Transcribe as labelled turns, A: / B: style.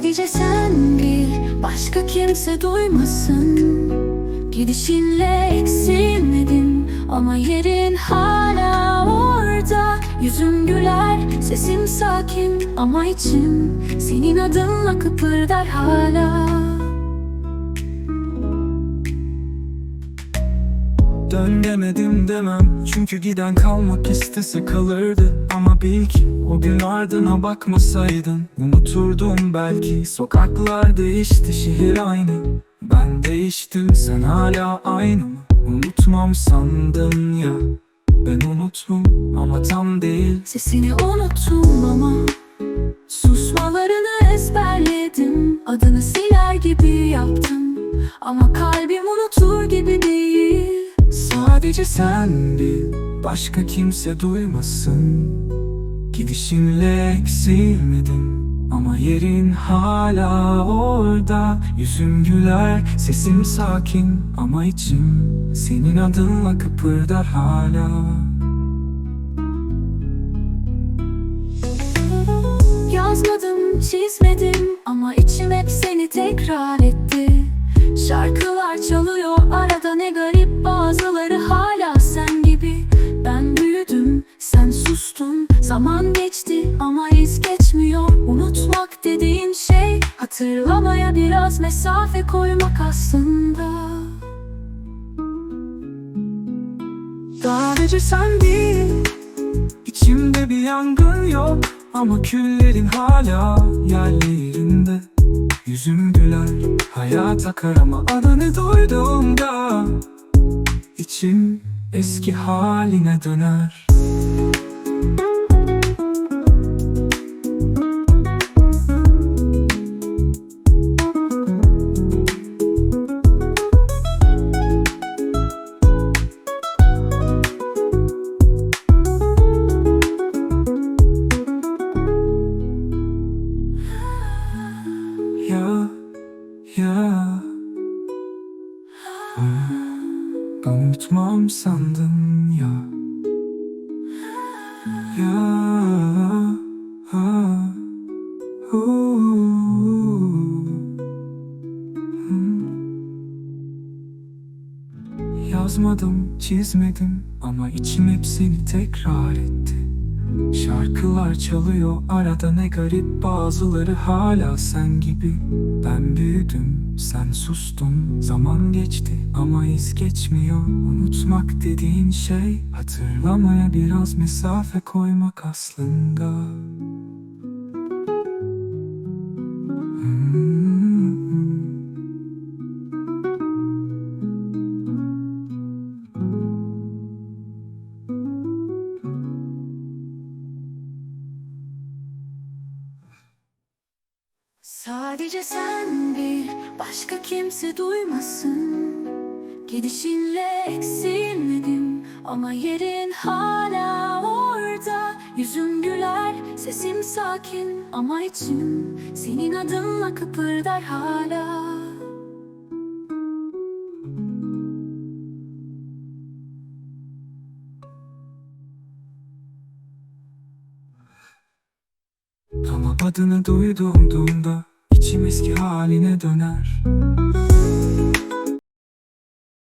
A: Sadece sen bil Başka kimse duymasın. Gidişinle eksilmedin Ama yerin hala orada. Yüzüm güler Sesim sakin ama içim Senin adınla kıpırdar hala.
B: Dön demedim demem. Çünkü giden kalmak istese kalırdı. Ama bil ki o gün ardına bakmasaydın. Unuturdum belki Sokaklar değişti şehir aynı. Ben değiştim sen hala aynı mı? Unutmam sandın ya. Ben unuttum ama tam değil.
A: Sesini unuttum ama Susmalarını ezberledim. Adını siler gibi yaptım. Ama kalbim unutur gibi değil
B: Sadece sen bil Başka kimse duymasın. Gidişinle eksilmedim Ama yerin hala orada. Yüzüm güler, sesim sakin Ama içim senin adınla kıpırdar hala.
A: Yazmadım, çizmedim Ama içim hep seni tekrar etti. Şarkılar çalıyor Hatırlamaya biraz mesafe koymak aslında.
B: Sadece sen değil İçimde bir yangın yok. Ama küllerin hala yerlerinde Yüzüm güler Hayat akar ama adını duyduğumda İçim eski haline döner Unutmam sandın ya. Ya ha, hu, hmm. Yazmadım, çizmedim ama içim hep seni tekrar etti Şarkılar çalıyor arada ne garip bazıları hala sen gibi. Ben büyüdüm sen sustun zaman geçti ama iz geçmiyor. Unutmak dediğin şey hatırlamaya biraz mesafe koymak aslında
A: Sadece sen bil, başka kimse duymasın. Gidişinle eksilmedim ama yerin hala orada. Yüzüm güler, sesim sakin ama içim senin adınla kıpırdar hala
B: Ama adını duyduğumda içim eski haline döner